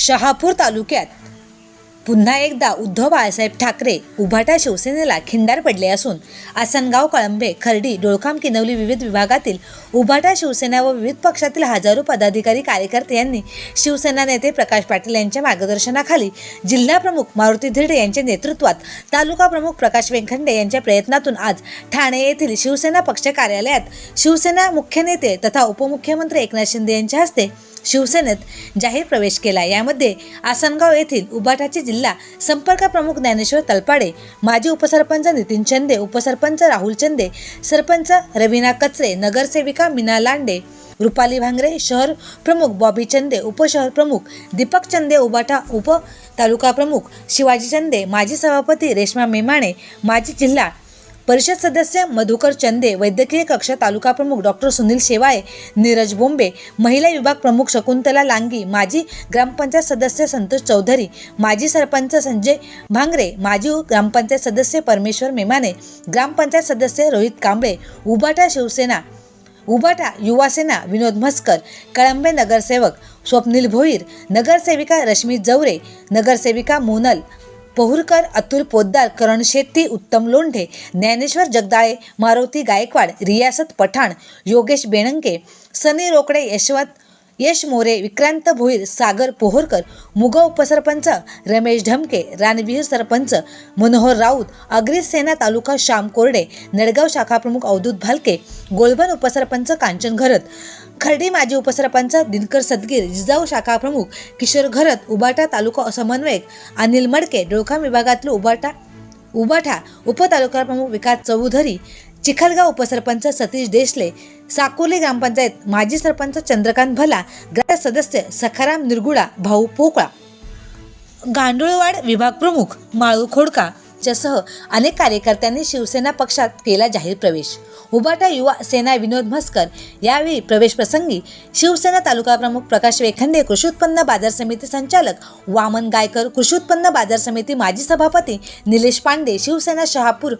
शहापूर तालुक्यात. पुन्हा एकदा उद्धव बाळासाहेब ठाकरे उभाटा शिवसेनेला खिंडार पडले असून आसनगाव कळंबे खर्डी डोळकाम किनवली विविध विभागातील उभाटा शिवसेना व विविध पक्षातील हजारो पदाधिकारी कार्यकर्ते यांनी शिवसेना नेते प्रकाश पाटील यांच्या मार्गदर्शनाखाली जिल्हा प्रमुख मारुती धिरडे यांच्या नेतृत्वात तालुका प्रमुख प्रकाश वेंखंडे यांच्या प्रयत्नातून आज ठाणे येथील शिवसेना पक्ष कार्यालयात शिवसेना मुख्य नेते तथा उपमुख्यमंत्री एकनाथ शिंदे यांच्या हस्ते शिवसेनेत जाहीर प्रवेश केला. यामध्ये आसनगाव येथील उबाटाचे जिल्हा संपर्क प्रमुख ज्ञानेश्वर तलपाडे माजी उपसरपंच नितीन चंदे उपसरपंच राहुल चंदे सरपंच रवीना कचरे नगरसेविका मीना लांडे रुपाली भांगरे शहर प्रमुख बॉबी चंदे उपशहर प्रमुख दीपक चंदे उबाटा उप तालुका प्रमुख शिवाजी चंदे माजी सभापती रेश्मा मेमाणे माजी जिल्हा परिषद सदस्य मधुकर चंदे वैद्यकीय कक्ष तालुका प्रमुख डॉक्टर सुनील शेवाळे नीरज बोंबे महिला विभाग प्रमुख शकुंतला लांगी माजी ग्रामपंचायत सदस्य संतोष चौधरी माजी सरपंच संजय भांगरे माजी ग्रामपंचायत सदस्य परमेश्वर मेमाने ग्रामपंचायत सदस्य रोहित कांबळे उबाटा शिवसेना उबाटा युवासेना विनोद म्हस्कर कळंबे नगरसेवक स्वप्नील भोईर नगरसेविका रश्मी जवरे नगरसेविका मोनल पोहुरकर अतुल पोद्दार करण शेट्टी उत्तम लोंढे ज्ञानेश्वर जगदाळे मारुती गायकवाड रियासत पठाण योगेश बेणंके सनी रोकडे यशवंत यश मोरे विक्रांत भोईर सागर पोहोरकर मुगा उपसरपंच रमेश ढमके रानवीर सरपंच मनोहर राऊत अग्रिसेना तालुका श्याम कोरडे नडगाव शाखा प्रमुख अवधूत भालके गोलबन उपसरपंच कांचन घरत खर्डी माजी उपसरपंच दिनकर सदगीर जिजाऊ शाखा प्रमुख किशोर घरत उबाटा तालुका समन्वयक अनिल मडके डोळखाम विभागातील उबाटा उबाठा उपतालुका प्रमुख विकास चौधरी चिखलगाव उपसरपंच सतीश देशले साकोली ग्रामपंचायत माजी सरपंच चंद्रकांत भला ग्राम सदस्य सखाराम निरगुडा भाऊ पोकळा. गांडुळवाड विभाग प्रमुख माळू खोडका यांच्यासह अनेक कार्यकर्त्यांनी शिवसेना पक्षात केला जाहीर प्रवेश. उबाटा युवा सेना विनोद म्हस्कर यावेळी प्रवेश प्रसंगी शिवसेना तालुका प्रमुख प्रकाश वेखंडे कृषी उत्पन्न बाजार समिती संचालक वामन गायकर कृषी उत्पन्न बाजार समिती माजी सभापती निलेश पांडे शिवसेना शहापूर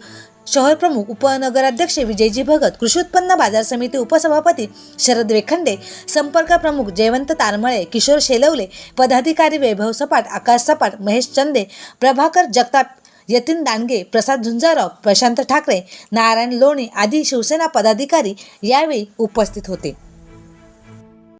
शहर प्रमुख उपनगराध्यक्ष विजयजी भगत कृषी उत्पन्न बाजार समिती उपसभापती शरद वेखंडे संपर्क प्रमुख जयवंत तारमळे किशोर शेलवले पदाधिकारी वैभव सपाट आकाश सपाट महेश चंदे प्रभाकर जगताप यतीन दांडगे प्रसाद झुंजाराव प्रशांत ठाकरे नारायण लोणी आदी शिवसेना पदाधिकारी यावेळी उपस्थित होते.